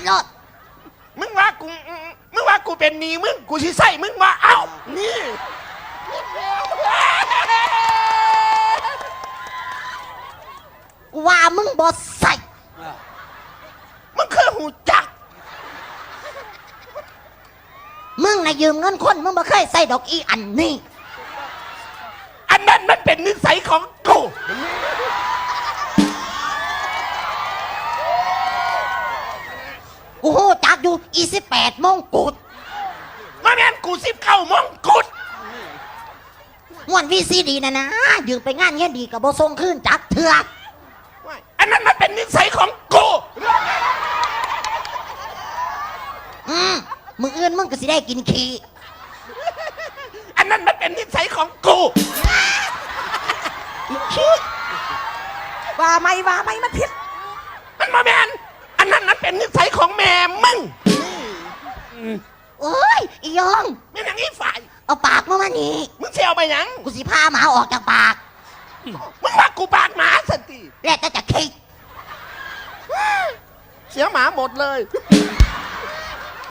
ามรถมึงว่ากูมึงว่ากูเป็นหนีมึงกูสิใส่มึงมาเอ้านี่กูว่ามึงบ่ใส่มึงคือหูจัก มึงน่ะยืมเงินคน มึงบ่เคยใส่ดอกอีอันนี้ อันนั้นมันเป็นนิสัย กูฮู้จักอยู่อีสิบแปดมงกุฎมาแม่นกูสิบเข้ามงกุฎม่วนวีซีดีนะนะยืมไปงานเงี้ยดีกับบ่ส่งคืนจักเถื่ออันนั้นมันเป็นนิสัยของกูอืมมึงอื่นมึงก็สิได้กินขี้อันนั้นมันเป็นนิสัยของกูว่าไม่ว่าไม่มันผิด มันมาแม่นอันนั้นมันเป็นนิสัย ของแม่มึงโอ้ยอียองไม่อย่างนี้ฝ่ายเอาปากมามานี่มึงเสียวไปหยังกูสิพาหมาออกจากปากมึงว่ากูปากหมาสติแล้วแต่จะคิดเสียหมาหมดเลย